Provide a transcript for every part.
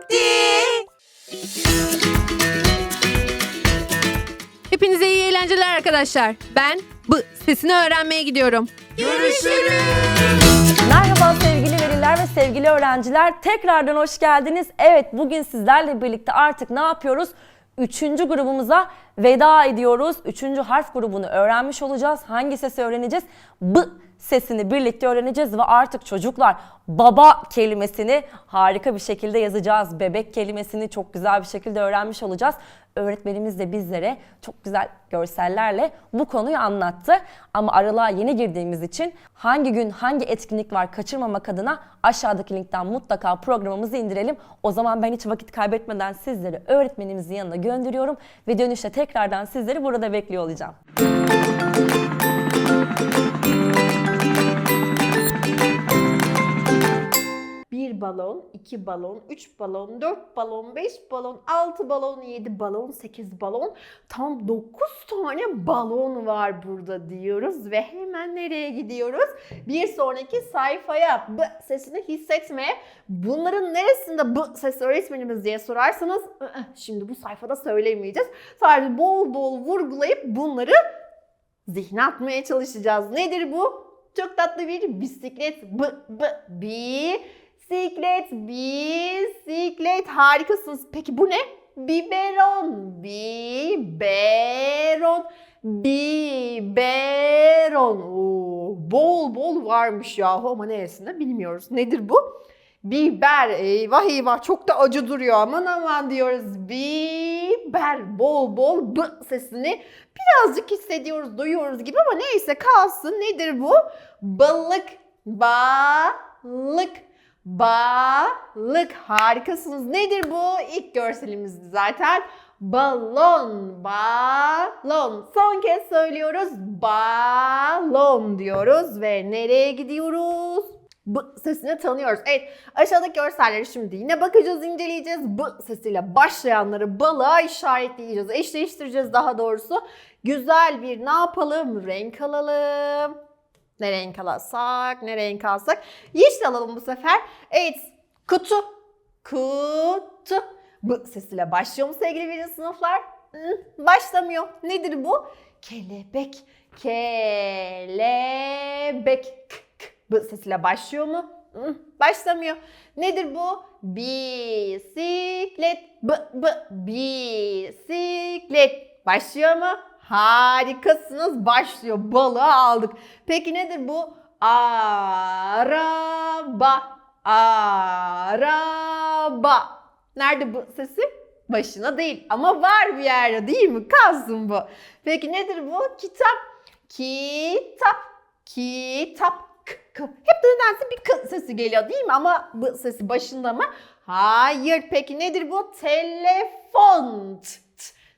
vakti. Hepinize iyi eğlenceler arkadaşlar. Ben bu sesini öğrenmeye gidiyorum. Görüşürüz. Merhaba sevgili veliler ve sevgili öğrenciler. Tekrardan hoş geldiniz. Evet bugün sizlerle birlikte artık ne yapıyoruz? Üçüncü grubumuza veda ediyoruz. Üçüncü harf grubunu öğrenmiş olacağız. Hangi sesi öğreneceğiz? B sesini birlikte öğreneceğiz ve artık çocuklar baba kelimesini harika bir şekilde yazacağız. Bebek kelimesini çok güzel bir şekilde öğrenmiş olacağız. Öğretmenimiz de bizlere çok güzel görsellerle bu konuyu anlattı. Ama aralığa yeni girdiğimiz için hangi gün hangi etkinlik var kaçırmamak adına aşağıdaki linkten mutlaka programımızı indirelim. O zaman ben hiç vakit kaybetmeden sizleri öğretmenimizin yanına gönderiyorum ve dönüşte tekrardan sizleri burada bekliyor olacağım. Bir balon, iki balon, üç balon, dört balon, beş balon, altı balon, yedi balon, sekiz balon. Tam dokuz tane balon var burada diyoruz ve hemen nereye gidiyoruz? Bir sonraki sayfaya b sesini hissetmeye. Bunların neresinde b ses öğretmenimiz diye sorarsanız şimdi bu sayfada söylemeyeceğiz. Sadece bol bol vurgulayıp bunları zihne atmaya çalışacağız. Nedir bu? Çok tatlı bir bisiklet. B, b, bisiklet, bisiklet. Harikasınız. Peki bu ne? Biberon, biberon, biberon. Oo, bol bol varmış yahu ama neresinde bilmiyoruz. Nedir bu? Biber. Eyvah eyvah çok da acı duruyor. Aman aman diyoruz. Biber. Bol bol b sesini birazcık hissediyoruz, duyuyoruz gibi ama neyse kalsın. Nedir bu? Balık, balık, balık. Harikasınız. Nedir bu? İlk görselimizdi zaten. Balon, balon. Son kez söylüyoruz. Balon diyoruz ve nereye gidiyoruz? B sesini tanıyoruz. Evet aşağıdaki görselleri şimdi yine bakacağız, inceleyeceğiz. B sesiyle başlayanları balığa işaretleyeceğiz, eşleştireceğiz daha doğrusu. Güzel bir ne yapalım? Renk alalım. Ne renk alsak, ne renk alsak. Yeşil alalım bu sefer. Evet, kutu. Kutu. B sesiyle başlıyor mu sevgili birinci sınıflar? Hı, Başlamıyor. Nedir bu? Kelebek. Kelebek. B sesiyle başlıyor mu? Başlamıyor. Nedir bu? Bisiklet. B, b, bisiklet. Başlıyor mu? Harikasınız. Başlıyor. Balığı aldık. Peki nedir bu? Araba. Araba. Nerede bu sesi? Başına değil ama var bir yerde değil mi? Kalsın bu. Peki nedir bu? Kitap. Kitap. Kitap. Hep nedense bir k sesi geliyor değil mi? Ama bu sesi başında mı? Hayır. Peki nedir bu? Telefon.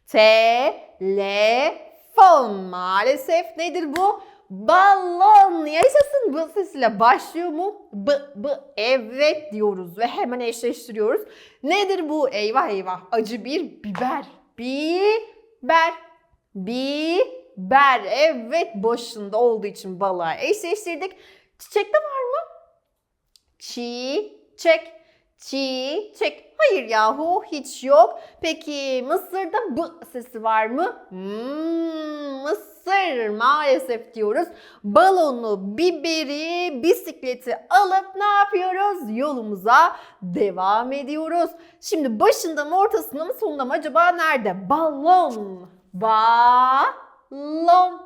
Telefon. Maalesef nedir bu? Balon. Yaşasın bu sesiyle başlıyor mu? B, b, evet diyoruz ve hemen eşleştiriyoruz. Nedir bu? Eyvah eyvah. Acı bir biber. Biber. Biber. Evet başında olduğu için balığa eşleştirdik. Çiçekte var mı? Çiçek. Çiçek. Hayır yahu hiç yok. Peki Mısır'da b sesi var mı? Hmm, Mısır maalesef diyoruz. Balonu, biberi, bisikleti alıp ne yapıyoruz? Yolumuza devam ediyoruz. Şimdi başında mı ortasında mı sonunda mı acaba nerede? Balon. Balon.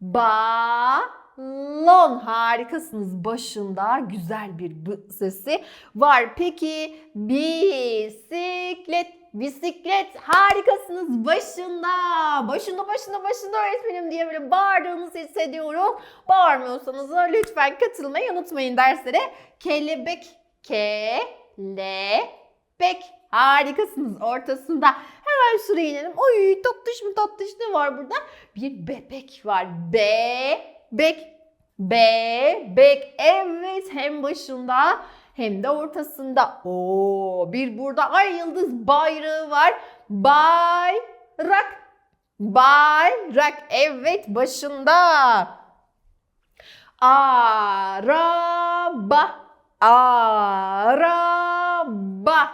Balon. Harikasınız. Başında güzel bir b sesi var. Peki bisiklet. Bisiklet harikasınız başında. Başında başında başında öğretmenim diye böyle bağırdığınızı hissediyorum. Bağırmıyorsanız da lütfen katılmayı unutmayın derslere. Kelebek. Kelebek. Harikasınız ortasında. Hemen şuraya inelim. Oy tatlış mı tatlış ne var burada? Bir bebek var. Bebek. Bebek. Evet hem başında hem de ortasında. Oo bir burada ay yıldız bayrağı var. Bayrak. Bayrak. Evet başında. Araba. Araba.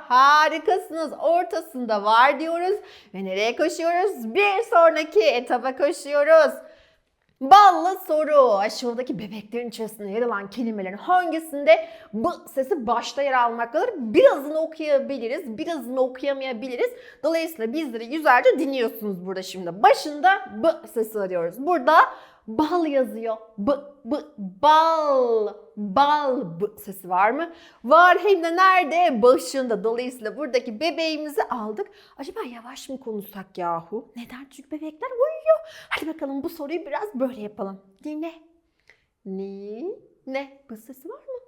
Harikasınız. Ortasında var diyoruz. Ve nereye koşuyoruz? Bir sonraki etapa koşuyoruz. Ballı soru. Aşağıdaki bebeklerin içerisinde yer alan kelimelerin hangisinde b sesi başta yer almaktadır? Birazını okuyabiliriz, birazını okuyamayabiliriz. Dolayısıyla bizleri güzelce dinliyorsunuz burada şimdi. Başında b sesi arıyoruz. Burada bal yazıyor. B, b, bal, bal sesi var mı? Var hem de nerede? Başında. Dolayısıyla buradaki bebeğimizi aldık. Acaba yavaş mı konuşsak yahu? Neden? Çünkü bebekler uyuyor. Hadi bakalım bu soruyu biraz böyle yapalım. Dinle. Ni, ne? B sesi var mı?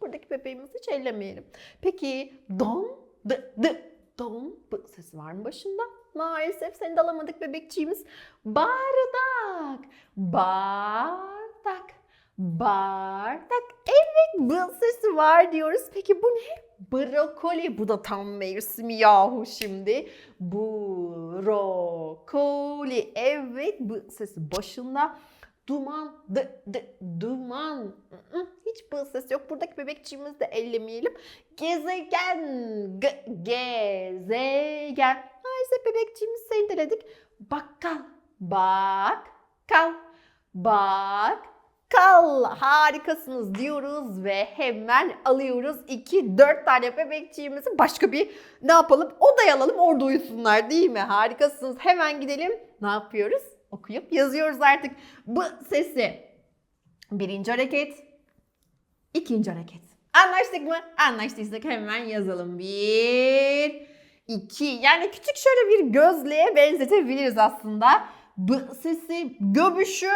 Buradaki bebeğimizi hiç ellemeyelim. Peki don, d, d, don b sesi var mı başında? Maalesef seni de alamadık bebekçiğimiz. Bardak, bardak, bardak. Evet b sesi var diyoruz. Peki bu ne? Brokoli. Bu da tam mevsimi yahu şimdi. Brokoli. Evet b sesi başında. Duman, d, d, duman. Hiç b sesi yok. Buradaki bebekçiğimizi de ellemeyelim. Gezegen, g, gezegen. Maalesef bebekçiğimizi sendeledik. Bakkal, bakkal, bakkal. Harikasınız diyoruz ve hemen alıyoruz. 2, 4 tane bebekçiğimizi başka bir ne yapalım? Odaya alalım orada uyusunlar değil mi? Harikasınız. Hemen gidelim. Ne yapıyoruz? Okuyup yazıyoruz artık. Bu sesi. Birinci hareket. ikinci hareket. Anlaştık mı? Anlaştıysak hemen yazalım. Bir, iki. Yani küçük şöyle bir gözlüğe benzetebiliriz aslında. B sesi göbüşü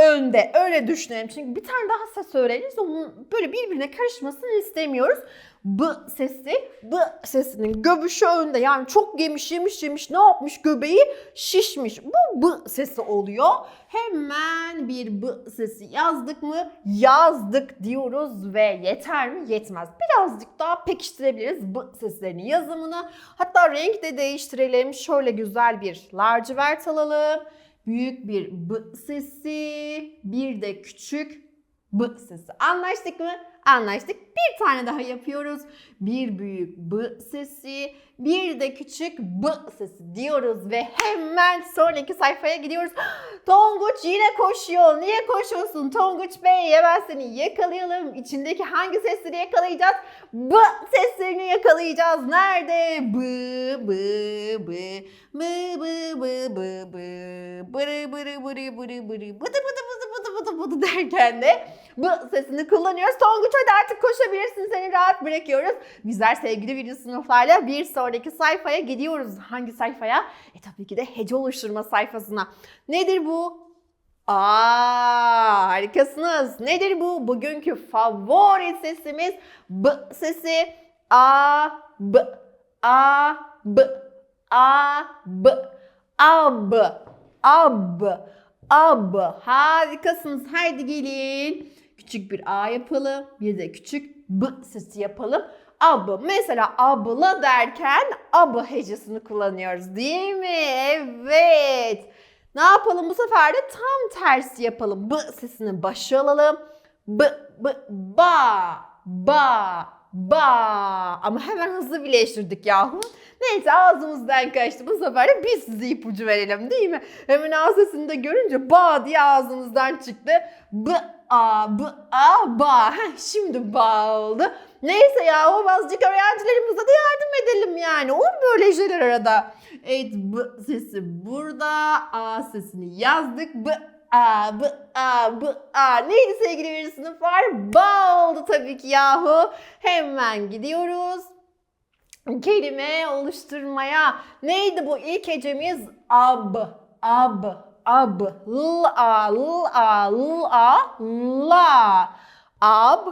önde. Öyle düşünelim. Çünkü bir tane daha ses öğreniriz. Onun böyle birbirine karışmasını istemiyoruz. B sesi, B sesinin göbüşü önde. Yani çok yemiş yemiş yemiş ne yapmış göbeği şişmiş. Bu B sesi oluyor. Hemen bir B sesi yazdık mı? Yazdık diyoruz ve yeter mi? Yetmez. Birazcık daha pekiştirebiliriz B seslerinin yazımını. Hatta renk de değiştirelim. Şöyle güzel bir lacivert alalım. Büyük bir B sesi, bir de küçük B sesi. Anlaştık mı? Anlaştık. Bir tane daha yapıyoruz. Bir büyük B sesi, bir de küçük B sesi diyoruz ve hemen sonraki sayfaya gidiyoruz. Tonguç yine koşuyor. Niye koşuyorsun Tonguç Bey? Hemen seni yakalayalım. İçindeki hangi sesleri yakalayacağız? B seslerini yakalayacağız. Nerede? B, B, B, B, B, B, B, B, bırı bırı bırı bırı bırı bıdı bıdı bıdı bıdı bıdı bıdı derken de bu sesini kullanıyoruz. Tonguç hadi artık koşabilirsin seni rahat bırakıyoruz. Bizler sevgili video sınıflarla bir sonraki sayfaya gidiyoruz. Hangi sayfaya? E tabii ki de hece oluşturma sayfasına. Nedir bu? Aa, harikasınız. Nedir bu? Bugünkü favori sesimiz B sesi. A, B, A, B, A, B, ab, ab, ab. Harikasınız. Haydi gelin. Küçük bir A yapalım. Bir de küçük B sesi yapalım. Ab. Mesela abla derken ab hecesini kullanıyoruz değil mi? Evet. Ne yapalım bu sefer de tam tersi yapalım. B sesini başa alalım. B, b, ba, ba, ba. Ama hemen hızlı birleştirdik yahu. Neyse ağzımızdan kaçtı. Bu sefer de biz size ipucu verelim değil mi? Hemen ağ sesini de görünce ba diye ağzımızdan çıktı. B, a, b, a, ba. Heh, şimdi ba oldu. Neyse ya o azıcık öğrencilerimize de yardım edelim yani. Olur böyle şeyler arada. Evet b sesi burada. A sesini yazdık. B A, B, A, B, A. Neydi sevgili bir sınıflar? Ba oldu tabii ki yahu. Hemen gidiyoruz. Kelime oluşturmaya. Neydi bu ilk hecemiz? Ab, ab, ab. L, a, l, a, l, a, la. Ab,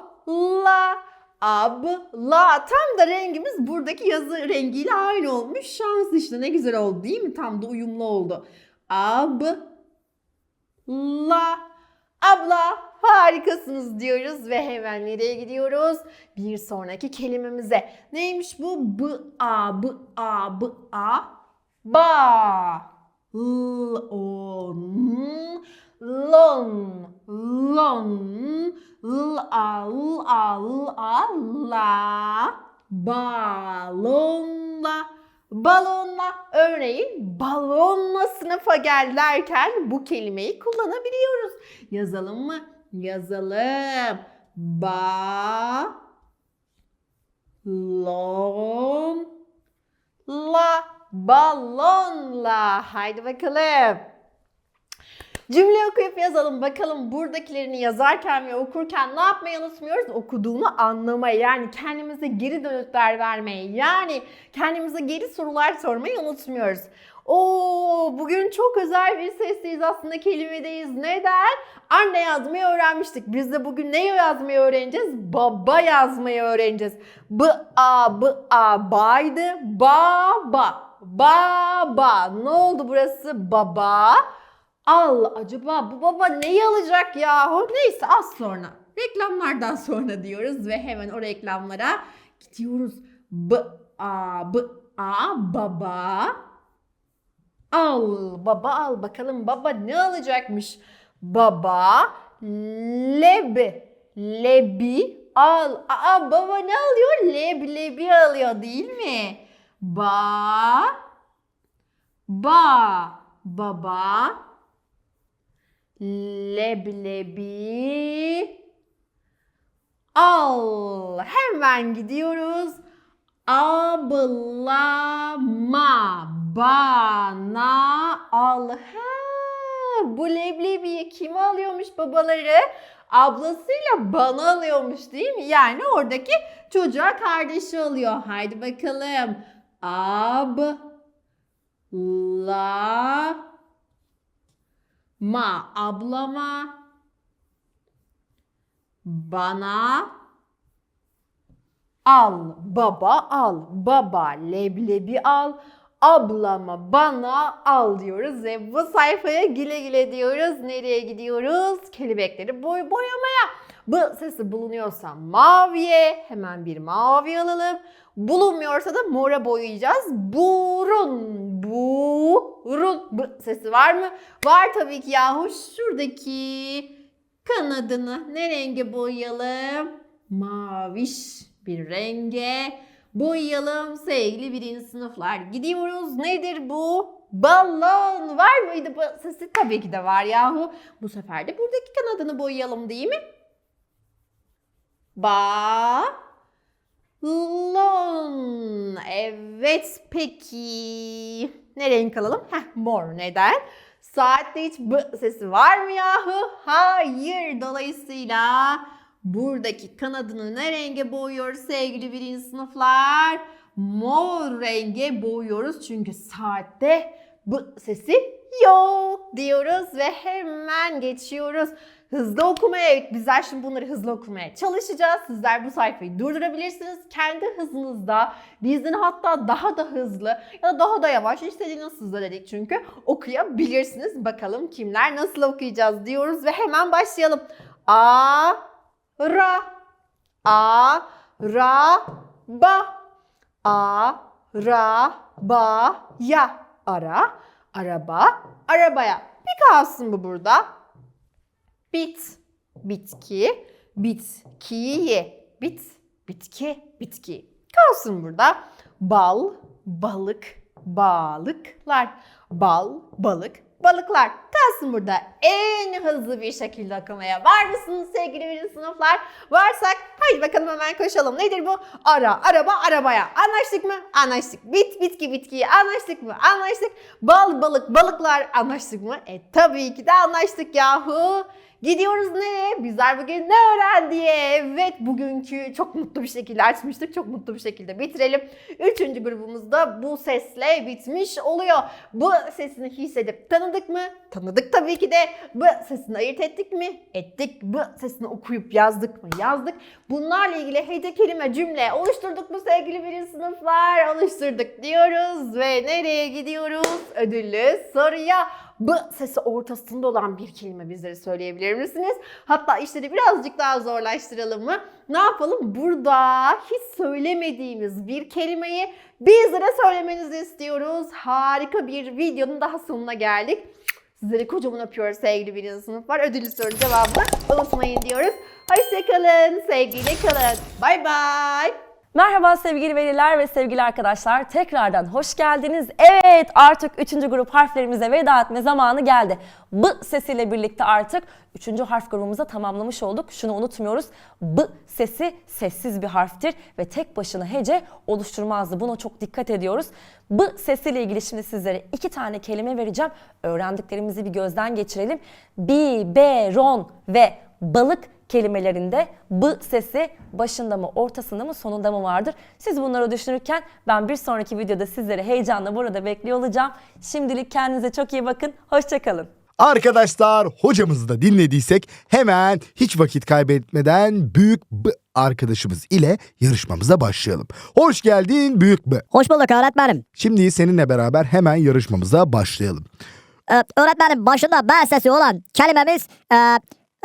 la. Ab, la. Tam da rengimiz buradaki yazı rengiyle aynı olmuş. Şans işte ne güzel oldu değil mi? Tam da uyumlu oldu. Ab, la. Abla harikasınız diyoruz ve hemen nereye gidiyoruz? Bir sonraki kelimemize. Neymiş bu? B, a, b, a, b, a. Ba. L, o, n, lon, lon, l, a, l, a, l, a, la. balonla, balonla. Örneğin balonla sınıfa gel derken bu kelimeyi kullanabiliyoruz. Yazalım mı? Yazalım. Ba lon la balonla. Haydi bakalım. Cümle okuyup yazalım bakalım buradakilerini yazarken ve okurken ne yapmayı unutmuyoruz? Okuduğunu anlamayı yani kendimize geri dönütler vermeyi yani kendimize geri sorular sormayı unutmuyoruz. Oo bugün çok özel bir sesliyiz aslında kelimedeyiz. Neden? Anne yazmayı öğrenmiştik. Biz de bugün ne yazmayı öğreneceğiz? Baba yazmayı öğreneceğiz. B a b a baydı. Ba ba. Baba. Ne oldu burası? Baba. Al acaba bu baba neyi alacak yahu? Neyse az sonra. Reklamlardan sonra diyoruz ve hemen o reklamlara gidiyoruz. B a b a baba. Al baba al bakalım baba ne alacakmış? Baba lebi lebi al. Aa baba ne alıyor? Lebi lebi alıyor değil mi? Ba ba baba leblebi al. Hemen gidiyoruz. Ablama bana al. Ha, bu leblebiyi kim alıyormuş babaları? Ablasıyla bana alıyormuş değil mi? Yani oradaki çocuğa kardeşi oluyor. Haydi bakalım. Ab la ma ablama bana al baba al baba leblebi al ablama bana al diyoruz ve bu sayfaya güle güle diyoruz. Nereye gidiyoruz? Kelebekleri boy boyamaya. Bu sesi bulunuyorsa maviye hemen bir mavi alalım. Bulunmuyorsa da mora boyayacağız. Burun, burun. Bu sesi var mı? Var tabii ki yahu. Şuradaki kanadını ne renge boyayalım? Maviş bir renge boyayalım sevgili birinci sınıflar. Gidiyoruz. Nedir bu? Balon. Var mıydı sesi? Tabii ki de var yahu. Bu sefer de buradaki kanadını boyayalım değil mi? Ba lon. Evet peki. Ne renk alalım? Heh, mor. Neden? Saatte hiç b sesi var mı yahu? Hayır. Dolayısıyla buradaki kanadını ne renge boyuyoruz sevgili birinci sınıflar? Mor renge boyuyoruz çünkü saatte b sesi yok diyoruz ve hemen geçiyoruz. Hızlı okumaya, evet bizler şimdi bunları hızlı okumaya çalışacağız. Sizler bu sayfayı durdurabilirsiniz. Kendi hızınızda, bizden hatta daha da hızlı ya da daha da yavaş istediğiniz hızda dedik çünkü okuyabilirsiniz. Bakalım kimler nasıl okuyacağız diyoruz ve hemen başlayalım. A, ra, a, ra, ba, a, ra, ba, ya, ara, araba, arabaya. Bir kalsın bu burada. Bit, bitki, bitkiye, bit, bitki, bitki. Kalsın burada. Bal, balık, balıklar. Bal, balık, balıklar. Kalsın burada en hızlı bir şekilde okumaya. Var mısınız sevgili birinci sınıflar? Varsak haydi bakalım hemen koşalım. Nedir bu? Ara, araba, arabaya. Anlaştık mı? Anlaştık. Bit, bitki, bitkiye. Anlaştık mı? Anlaştık. Bal, balık, balıklar. Anlaştık mı? E tabii ki de anlaştık yahu. Gidiyoruz nereye? Bizler bugün ne öğrendik? Evet bugünkü çok mutlu bir şekilde açmıştık. Çok mutlu bir şekilde bitirelim. Üçüncü grubumuzda bu sesle bitmiş oluyor. Bu sesini hissedip tanıdık mı? Tanıdık tabii ki de. Bu sesini ayırt ettik mi? Ettik. Bu sesini okuyup yazdık mı? Yazdık. Bunlarla ilgili hece kelime cümle oluşturduk mu sevgili birinci sınıflar? Oluşturduk diyoruz ve nereye gidiyoruz? Ödüllü soruya b sesi ortasında olan bir kelime bizlere söyleyebilir misiniz? Hatta işleri birazcık daha zorlaştıralım mı? Ne yapalım? Burada hiç söylemediğimiz bir kelimeyi bizlere söylemenizi istiyoruz. Harika bir videonun daha sonuna geldik. Sizleri kocaman öpüyoruz sevgili birinci sınıflar. Ödüllü soru cevabını unutmayın diyoruz. Hoşçakalın, sevgiyle kalın. Bay bay. Merhaba sevgili veliler ve sevgili arkadaşlar. Tekrardan hoş geldiniz. Evet artık 3. grup harflerimize veda etme zamanı geldi. B sesiyle birlikte artık 3. harf grubumuza tamamlamış olduk. Şunu unutmuyoruz. B sesi sessiz bir harftir ve tek başına hece oluşturmazdı. Buna çok dikkat ediyoruz. B sesiyle ilgili şimdi sizlere iki tane kelime vereceğim. Öğrendiklerimizi bir gözden geçirelim. Biberon ve balık kelimelerinde b sesi başında mı, ortasında mı, sonunda mı vardır? Siz bunları düşünürken ben bir sonraki videoda sizleri heyecanla burada bekliyor olacağım. Şimdilik kendinize çok iyi bakın. Hoşçakalın. Arkadaşlar hocamızı da dinlediysek hemen hiç vakit kaybetmeden Büyük B arkadaşımız ile yarışmamıza başlayalım. Hoş geldin Büyük B. Hoş bulduk öğretmenim. Şimdi seninle beraber hemen yarışmamıza başlayalım. Ee, öğretmenim başında B sesi olan kelimemiz e,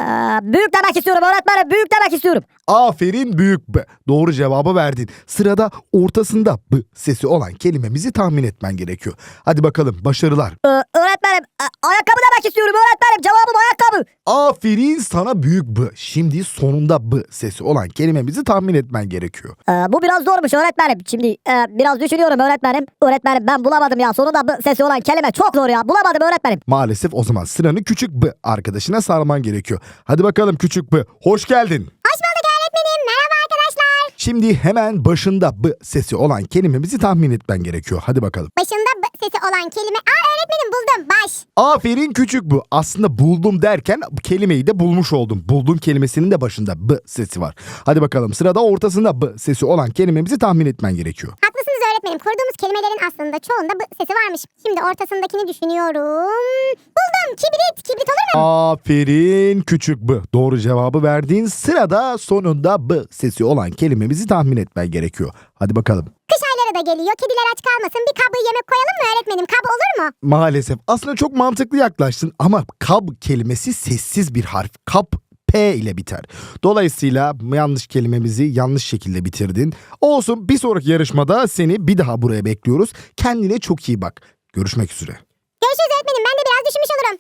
e, büyük demek istiyorum öğretmenim büyük demek istiyorum. Aferin Büyük B. Doğru cevabı verdin. Sırada ortasında B sesi olan kelimemizi tahmin etmen gerekiyor. Hadi bakalım başarılar. Ee, öğretmenim e, ayakkabı demek istiyorum öğretmenim cevabım ayakkabı. Aferin sana Büyük B. Şimdi sonunda B sesi olan kelimemizi tahmin etmen gerekiyor. Ee, bu biraz zormuş öğretmenim. Şimdi e, biraz düşünüyorum öğretmenim. Öğretmenim ben bulamadım ya sonunda B sesi olan kelime çok zor ya bulamadım öğretmenim. Maalesef o zaman sıranı küçük B arkadaşına sarman gerekiyor. Hadi bakalım küçük B. Hoş geldin. Hoş bulduk öğretmenim. Merhaba arkadaşlar. Şimdi hemen başında B sesi olan kelimemizi tahmin etmen gerekiyor. Hadi bakalım. Başında B sesi olan kelime. Aa öğretmenim buldum. Baş. Aferin küçük bu. Aslında buldum derken kelimeyi de bulmuş oldum. Buldum kelimesinin de başında B sesi var. Hadi bakalım sırada ortasında B sesi olan kelimemizi tahmin etmen gerekiyor. Haklısınız öğretmenim. Kurduğumuz kelimelerin aslında çoğunda B sesi varmış. Şimdi ortasındakini düşünüyorum. Buldum. Kibrit. Kibrit olur mu? Aferin küçük B. Doğru cevabı verdin. Sırada sonunda B sesi olan kelimemizi tahmin etmen gerekiyor. Hadi bakalım. Kış ayları da geliyor. Kediler aç kalmasın. Bir kabı yemek koyalım mı öğretmenim? Kab olur mu? Maalesef aslında çok mantıklı yaklaştın ama kab kelimesi sessiz bir harf. Kap P ile biter. Dolayısıyla yanlış kelimemizi yanlış şekilde bitirdin. Olsun bir sonraki yarışmada seni bir daha buraya bekliyoruz. Kendine çok iyi bak. Görüşmek üzere. Görüşürüz öğretmenim. Ben de biraz düşünmüş olurum.